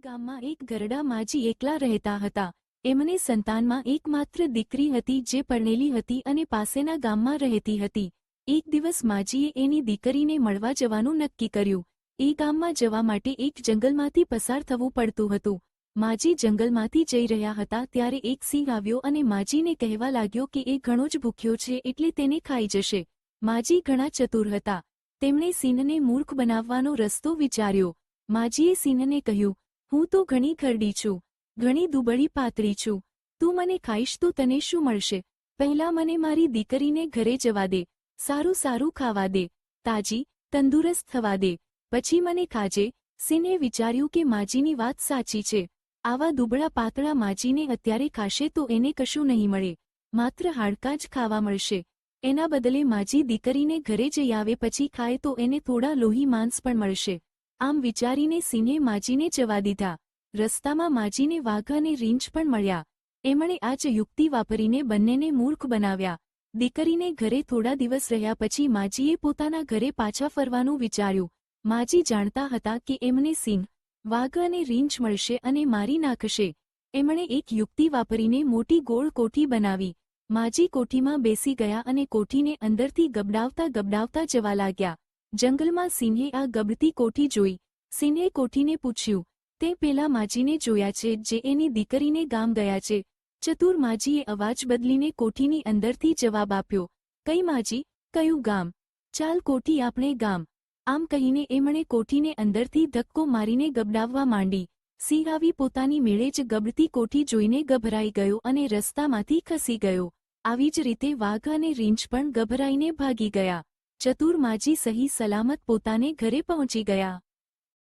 ગામમાં એક ગરડા માજી એકલા રહેતા હતા. એમને સંતાનમાં એકમાત્ર દીકરી હતી જે પરણેલી હતી અને પાસેના ગામમાં રહેતી હતી. એક દિવસ માજીએ એની દીકરીને મળવા જવાનું નક્કી કર્યું. એ ગામમાં જવા માટે એક જંગલમાંથી પસાર થવું પડતું હતું. માજી જંગલમાંથી જઈ રહ્યા હતા ત્યારે એક સિંહ આવ્યો અને માજીને કહેવા લાગ્યો કે એ ઘણો જ ભૂખ્યો છે એટલે તેને ખાઈ જશે. માજી ઘણા ચતુર હતા. તેમણે સિંહને મૂર્ખ બનાવવાનો રસ્તો વિચાર્યો. માજીએ સિંહને કહ્યું હું તો ઘણી ઘરડી છું, ઘણી દુબળી પાતળી છું. તું મને ખાઈશ તો તને શું મળશે? પહેલા મને મારી દીકરીને ઘરે જવા દે, સારું સારું ખાવા દે, તાજી, તંદુરસ્ત થવા દે. પછી મને ખાજે સિંહે વિચાર્યું કે માજીની વાત સાચી છે. આવા દુબળા પાતળા માજીને અત્યારે ખાશે તો એને કશું નહીં મળે. માત્ર હાડકાં જ ખાવા મળશે. એના બદલે માજી દીકરીને ઘરે જઈ આવે પછી ખાય તો એને થોડા લોહી માંસ પણ મળશે. આમ વિચારીને સિંહે માજીને જવા દીધા. રસ્તામાં માજીને વાઘ અને રીંછ પણ મળ્યા. એમણે આ જ યુક્તિ વાપરીને બંનેને મૂર્ખ બનાવ્યા. દીકરીને ઘરે થોડા દિવસ રહ્યા પછી માજીએ પોતાના ઘરે પાછા ફરવાનું વિચાર્યું. માજી જાણતા હતા કે એમને સિંહ, વાઘ અને રીંછ મળશે અને મારી નાખશે. એમણે એક યુક્તિ વાપરીને મોટી ગોળ કોઠી બનાવી. માજી કોઠીમાં બેસી ગયા અને કોઠીને અંદરથી ગબડાવતા ગબડાવતા જવા લાગ્યા. જંગલમાં સિંહે આ ગબડતી કોઠી જોઈ. સિંહે કોઠીને પૂછ્યું, તે પેલા માજીને જોયા છે જે એની દીકરીને ગામ ગયા છે. ચતુર માજીએ અવાજ બદલીને કોઠીની અંદરથી જવાબ આપ્યો, કઈ માજી, કયું ગામ? ચાલ કોઠી આપણે ગામ. આમ કહીને એમણે કોઠીને અંદરથી ધક્કો મારીને ગબડાવવા માંડી. સિંહ આવી પોતાની મેળે જ ગબડતી કોઠી જોઈને ગભરાઈ ગયો અને રસ્તામાંથી ખસી ગયો. આવી જ રીતે વાઘ અને રીંછ પણ ગભરાઈને ભાગી ગયા. ચતુર માજી સહી સલામત પોતાને ઘરે પહોંચી ગયા.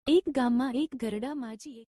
એક ગામમાં એક ગરડા માજી